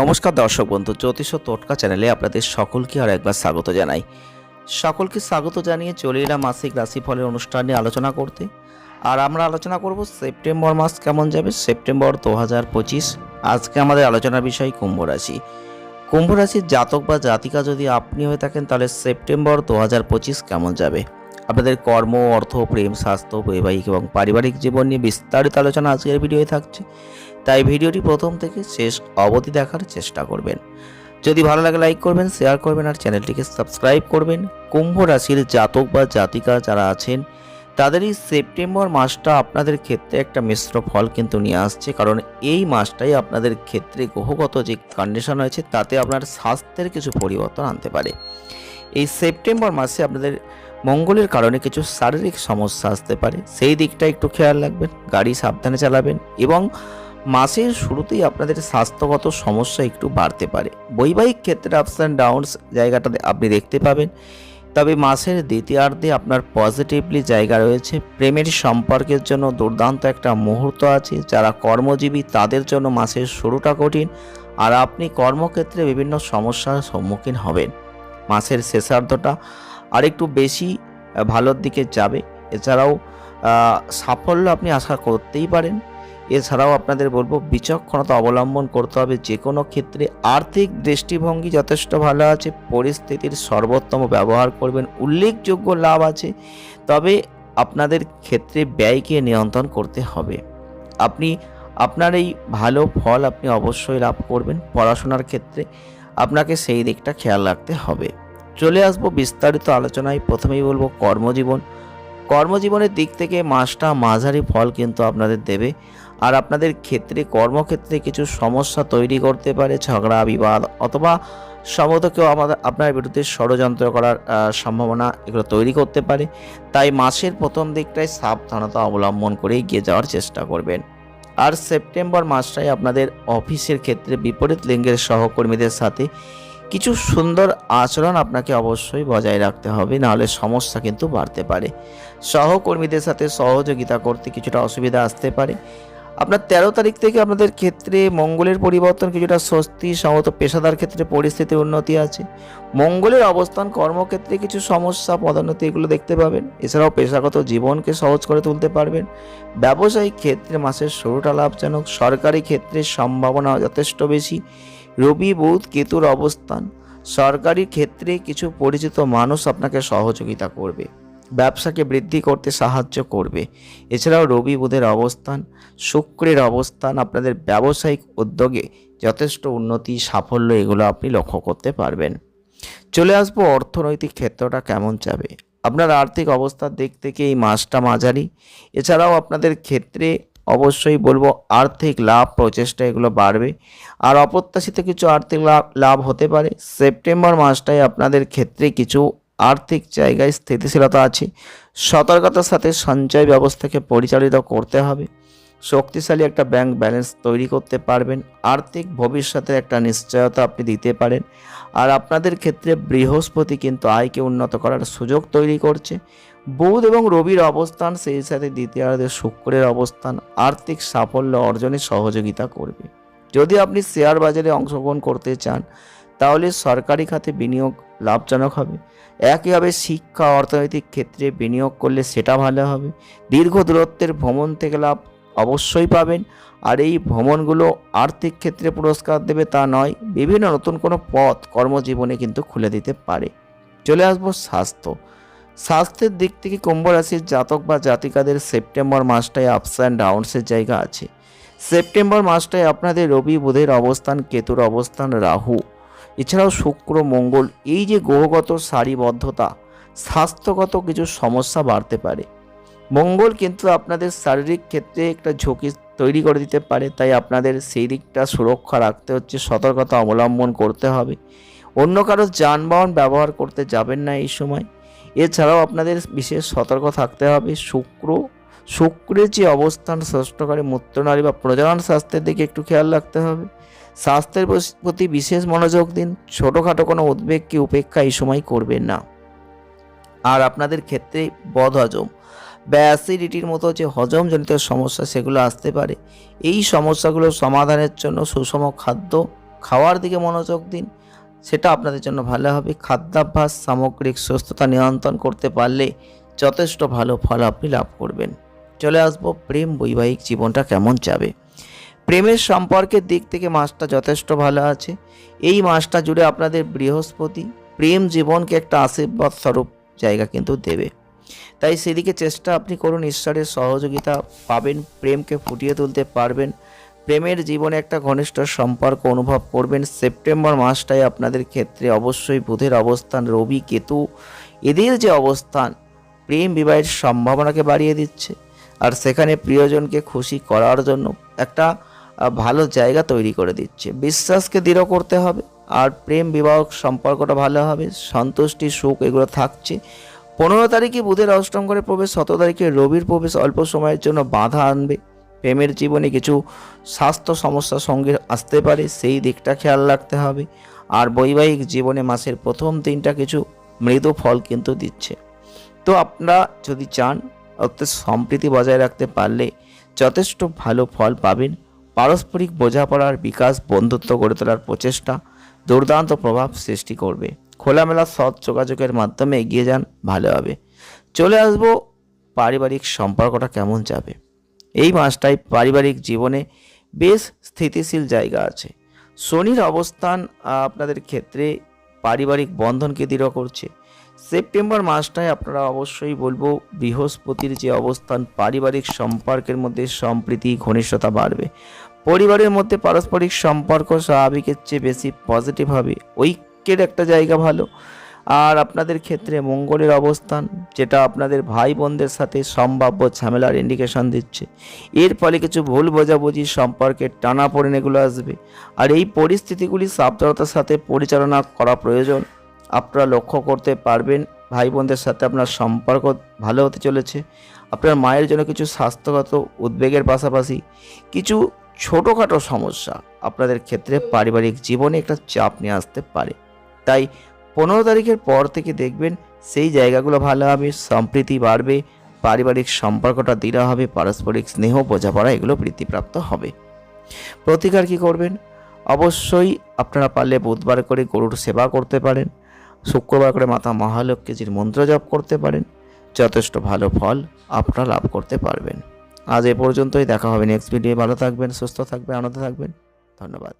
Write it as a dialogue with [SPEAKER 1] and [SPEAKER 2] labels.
[SPEAKER 1] নমস্কার দর্শক বন্ধু, জ্যোতিষ টোটকা চ্যানেলে আপনাদের সকলকে আর একবার স্বাগত জানাই। সকলকে স্বাগত জানিয়ে চলে এলাম মাসিক রাশিফলের অনুষ্ঠান নিয়ে আলোচনা করতে। আর আমরা আলোচনা করব সেপ্টেম্বর মাস কেমন যাবে? সেপ্টেম্বর দু হাজার পঁচিশ। আজকে আমাদের আলোচনার বিষয় কুম্ভ রাশি। কুম্ভ রাশির জাতক বা জাতিকা যদি আপনি হয়ে থাকেন, তাহলে সেপ্টেম্বর দু হাজার পঁচিশ কেমন যাবে? আপনাদের কর্ম, অর্থ, প্রেম, স্বাস্থ্য, বৈবাহিক এবং পারিবারিক জীবন নিয়ে বিস্তারিত আলোচনা আজকের ভিডিওয়ে থাকছে। তাই ভিডিওটি প্রথম থেকে শেষ অবধি দেখার চেষ্টা করবেন। যদি ভালো লাগে, লাইক করবেন, শেয়ার করবেন আর চ্যানেলটিকে সাবস্ক্রাইব করবেন। কুম্ভ রাশির জাতক বা জাতিকা যারা আছেন তাদের এই সেপ্টেম্বর মাসটা আপনাদের ক্ষেত্রে একটা মিশ্র ফল কিন্তু নিয়ে আসছে। কারণ এই মাসটাই আপনাদের ক্ষেত্রে গ্রহগত যে কন্ডিশন হয়েছে তাতে আপনার স্বাস্থ্যের কিছু পরিবর্তন আনতে পারে। এই সেপ্টেম্বর মাসে আপনাদের মঙ্গলের কারণে কিছু শারীরিক সমস্যা আসতে পারে। সেই দিকটা একটু খেয়াল রাখবেন, গাড়ি সাবধানে চালাবেন এবং মাসের শুরুতেই আপনাদের স্বাস্থ্যগত সমস্যা একটু বাড়তে পারে। বৈবাহিক ক্ষেত্রে আপস অ্যান্ড ডাউনস জায়গাটা আপনি দেখতে পাবেন। তবে মাসের দ্বিতীয়ার্ধে আপনার পজিটিভলি জায়গা রয়েছে। প্রেমের সম্পর্কের জন্য দুর্দান্ত একটা মুহূর্ত আছে। যারা কর্মজীবী, তাদের জন্য মাসের শুরুটা কঠিন। আর আপনি কর্মক্ষেত্রে বিভিন্ন সমস্যার সম্মুখীন হবেন। মাসের শেষার্ধটা আরেকটু বেশি আহ, ভালোর দিকে যাবে। এছাড়াও সাফল্য আপনি আশা করতেই পারেন। এছাড়াও আপনাদের বলব বিচক্ষণতা অবলম্বন করতে হবে। যে কোনো ক্ষেত্রে আর্থিক দৃষ্টিভঙ্গি যথেষ্ট ভালো আছে পরিস্থিতির সর্বোত্তম ব্যবহার করবেন উল্লেখযোগ্য লাভ আছে। তবে আপনাদের ক্ষেত্রে ব্যয়কে নিয়ন্ত্রণ করতে হবে। আপনি আপনার এই ভালো ফল আপনি অবশ্যই লাভ করবেন। পড়াশোনার ক্ষেত্রে আপনাকে সেই দিকটা খেয়াল রাখতে হবে। চলে আসব বিস্তারিত আলোচনায়। প্রথমেই বলব কর্মজীবন। কর্মজীবনের দিক থেকে মাসটা মাঝারি ফল কিন্তু আপনাদের দেবে। আর আপনাদের ক্ষেত্রে, কর্মক্ষেত্রে কিছু সমস্যা তৈরি করতে পারে, ঝগড়া, বিবাদ অথবা সম্ভবত কেউ আমাদের, আপনার বিরুদ্ধে ষড়যন্ত্র করার সম্ভাবনা এগুলো তৈরি করতে পারে। তাই মাসের প্রথম দিকটায় সাবধানতা অবলম্বন করে এগিয়ে যাওয়ার চেষ্টা করবেন। আর সেপ্টেম্বর মাসটাই আপনাদের অফিসের ক্ষেত্রে বিপরীত লিঙ্গের সহকর্মীদের সাথে কিছু সুন্দর আচরণ আপনাকে অবশ্যই বজায় রাখতে হবে, নাহলে সমস্যা কিন্তু বাড়তে পারে। সহকর্মীদের সাথে সহযোগিতা করতে কিছুটা অসুবিধা আসতে পারে। আপনার তেরো তারিখ থেকে আপনাদের ক্ষেত্রে মঙ্গলের পরিবর্তন কিছুটা স্বস্তি, সম্ভবত পেশাদার ক্ষেত্রে পরিস্থিতির উন্নতি আছে। মঙ্গলের অবস্থান, কর্মক্ষেত্রে কিছু সমস্যা, পদোন্নতি এগুলো দেখতে পাবেন। এছাড়াও পেশাগত জীবনকে সহজ করে তুলতে পারবেন। ব্যবসায়িক ক্ষেত্রে মাসের শুরুটা লাভজনক, সরকারি ক্ষেত্রে সম্ভাবনা যথেষ্ট বেশি। রবি বুধ কেতুর অবস্থান। সরকারি ক্ষেত্রে কিছু পরিচিত মানুষ আপনাকে সহযোগিতা করবে, ব্যবসাকে বৃদ্ধি করতে সাহায্য করবে। এছাড়াও রবি বুধের অবস্থান, শুক্রের অবস্থান আপনাদের ব্যবসায়িক উদ্যোগে যথেষ্ট উন্নতি, সাফল্য এগুলো আপনি লক্ষ্য করতে পারবেন। চলে আসব অর্থনৈতিক ক্ষেত্রটা কেমন যাবে? আপনার আর্থিক অবস্থার দিক থেকে এই মাসটা মাঝারি। এছাড়াও আপনাদের ক্ষেত্রে অবশ্যই বলব আর্থিক লাভ প্রচেষ্টা এগুলো বাড়বে। আর অপ্রত্যাশিত কিছু আর্থিক লাভ লাভ হতে পারে। সেপ্টেম্বর মাসটায় আপনাদের ক্ষেত্রে কিছু আর্থিক জায়গায় স্থিতিশীলতা আছে। সতর্কতার সাথে সঞ্চয় ব্যবস্থাকে পরিচালিত করতে হবে। শক্তিশালী একটা ব্যাংক ব্যালেন্স তৈরি করতে পারবেন, আর্থিক ভবিষ্যতের একটা নিশ্চয়তা আপনি দিতে পারেন। আর আপনাদের ক্ষেত্রে বৃহস্পতি কিন্তু আয়কে উন্নত করার সুযোগ তৈরি করছে। বুধ এবং রবির অবস্থান সেই সাথে দ্বিতীয়ার্ধে শুক্রের অবস্থান আর্থিক সাফল্য অর্জনে সহযোগিতা করবে। যদি আপনি শেয়ার বাজারে অংশগ্রহণ করতে চান, তাহলে সরকারি খাতে বিনিয়োগ লাভজনক হবে। একইভাবে শিক্ষা, অর্থনৈতিক ক্ষেত্রে বিনিয়োগ করলে সেটা ভালো হবে। দীর্ঘ দূরত্বের ভ্রমণ থেকে লাভ অবশ্যই পাবেন। আর এই ভ্রমণগুলো আর্থিক ক্ষেত্রে পুরস্কার দেবে তা নয়, বিভিন্ন নতুন কোনো পথ কর্মজীবনে কিন্তু খুলে দিতে পারে। চলে আসব স্বাস্থ্য। স্বাস্থ্যের দিক থেকে কুম্ভ রাশির জাতক বা জাতিকাদের সেপ্টেম্বর মাসটায় আপস অ্যান্ড ডাউনসের জায়গা আছে। সেপ্টেম্বর মাসটায় আপনাদের রবি, বুধের অবস্থান, কেতুর অবস্থান, রাহু। এছাড়াও শুক্র, মঙ্গল, এই যে গ্রহগত সারিবদ্ধতা, স্বাস্থ্যগত কিছু সমস্যা বাড়তে পারে। মঙ্গল কিন্তু আপনাদের শারীরিক ক্ষেত্রে একটা ঝুঁকি তৈরি করে দিতে পারে, তাই আপনাদের সেই দিকটা সুরক্ষা রাখতে হচ্ছে, সতর্কতা অবলম্বন করতে হবে। অন্য কারও যানবাহন ব্যবহার করতে যাবেন না এই সময়। এছাড়াও আপনাদের বিশেষ সতর্ক থাকতে হবে, শুক্র শুক্রের যে অবস্থান ষষ্ঠকারে মূত্রনারী বা প্রজনন স্বাস্থ্যের দিকে একটু খেয়াল রাখতে হবে। স্বাস্থ্যের প্রতি বিশেষ মনোযোগ দিন, ছোটোখাটো কোনো উদ্বেগকে উপেক্ষা এই সময় করবেন না। আর আপনাদের ক্ষেত্রে বদ হজম বা অ্যাসিডিটির মতো যে হজমজনিত সমস্যা সেগুলো আসতে পারে। এই সমস্যাগুলো সমাধানের জন্য সুষম খাদ্য খাওয়ার দিকে মনোযোগ দিন। সেটা আপনাদের জন্য ভালো হবে। খাদ্যাভ্যাস, সামগ্রিক সুস্থতা নিয়ন্ত্রণ করতে পারলে যথেষ্ট ভালো ফল আপনি লাভ করবেন। চলে আসব প্রেম বৈবাহিক জীবনটা কেমন যাবে। প্রেমের সম্পর্কের দিক থেকে মাসটা যথেষ্ট ভালো আছে। এই মাসটা জুড়ে আপনাদের বৃহস্পতি প্রেম জীবনকে একটা আশীর্বাদ স্বরূপ জায়গা কিন্তু দেবে। তাই সেদিকে চেষ্টা আপনি করুন, ঈশ্বরের সহযোগিতা পাবেন, প্রেমকে ফুটিয়ে তুলতে পারবেন। প্রেমের জীবনে একটা ঘনিষ্ঠ সম্পর্ক অনুভব করবেন। সেপ্টেম্বর মাসটায় আপনাদের ক্ষেত্রে অবশ্যই বুধের অবস্থান, রবি কেতু, এদের যে অবস্থান, প্রেম বিবাহের সম্ভাবনাকে বাড়িয়ে দিচ্ছে। আর সেখানে প্রিয়জনকে খুশি করার জন্য একটা ভালো জায়গা তৈরি করে দিচ্ছে। বিশ্বাসকে দৃঢ় করতে হবে। আর প্রেম বিবাহ সম্পর্কটা ভালো হবে, সন্তুষ্টি, সুখ এগুলো থাকছে। পনেরো তারিখে বুধের অষ্টম ঘরে প্রবেশ, সতেরো তারিখে রবির প্রবেশ, অল্প সময়ের জন্য বাধা আনবে। প্রেমের জীবনে কিছু স্বাস্থ্য সমস্যার সঙ্গে আসতে পারে, সেই দিকটা খেয়াল রাখতে হবে। আর বৈবাহিক জীবনে মাসের প্রথম দিনটা কিছু মৃদু ফল কিন্তু দিচ্ছে। তো আপনারা যদি চান অর্থাৎ সম্প্রীতি বজায় রাখতে পারলে যথেষ্ট ভালো ফল পাবেন। পারস্পরিক বোঝাপড়ার বিকাশ, বন্ধুত্ব গড়ে তোলার প্রচেষ্টা, দুর্দান্ত প্রভাব সৃষ্টি করবে। খোলামেলা, সৎ যোগাযোগের মাধ্যমে এগিয়ে যান, ভালো হবে। চলে আসব, পারিবারিক সম্পর্কটা কেমন যাবে? এই মাসটায় পারিবারিক জীবনে বেশ স্থিতিশীল জায়গা আছে। শনির অবস্থান আপনাদের ক্ষেত্রে পারিবারিক বন্ধনকে দৃঢ় করছে? সেপ্টেম্বর মাসটায় আপনারা অবশ্যই বলব, বৃহস্পতির যে অবস্থান, পারিবারিক সম্পর্কের মধ্যে সম্প্রীতি, ঘনিষ্ঠতা বাড়বে। পরিবারের মধ্যে পারস্পরিক সম্পর্ক স্বাভাবিকের চেয়ে বেশি পজিটিভ হবে। ঐক্যের একটা জায়গা ভালো। আর আপনাদের ক্ষেত্রে মঙ্গলের অবস্থান, যেটা আপনাদের ভাই বোনদের সাথে সম্ভাব্য ঝামেলার ইন্ডিকেশন দিচ্ছে। এর ফলে কিছু ভুল বোঝাবুঝি সম্পর্কের টানা এগুলো আসবে। আর এই পরিস্থিতিগুলি সাবধানতার সাথে পরিচালনা করা প্রয়োজন। আপনারা লক্ষ্য করতে পারবেন ভাই বোনদের সাথে আপনার সম্পর্ক ভালো হতে চলেছে। আপনার মায়ের জন্য কিছু স্বাস্থ্যগত উদ্বেগের পাশাপাশি কিছু ছোটোখাটো সমস্যা আপনাদের ক্ষেত্রে পারিবারিক জীবনে একটা চাপ নিয়ে আসতে পারে। তাই পনেরো তারিখের পর থেকে দেখবেন সেই জায়গাগুলো ভালো হবে, সম্প্রীতি বাড়বে, পারিবারিক সম্পর্কটা দৃঢ় হবে, পারস্পরিক স্নেহ, বোঝাপড়া এগুলো বৃদ্ধিপ্রাপ্ত হবে। প্রতিকার কি করবেন? অবশ্যই আপনারা পারলে বুধবার করে গরুর সেবা করতে পারেন, শুক্রবার করে মাতা মহালক্ষ্মীজির মন্ত্র জপ করতে পারেন, যথেষ্ট ভালো ফল আপনারা লাভ করতে পারবেন। আজ এ পর্যন্তই, দেখা হবে নেক্সট ভিডিও ভালো থাকবেন, সুস্থ থাকবেন, আনন্দ থাকবেন। ধন্যবাদ।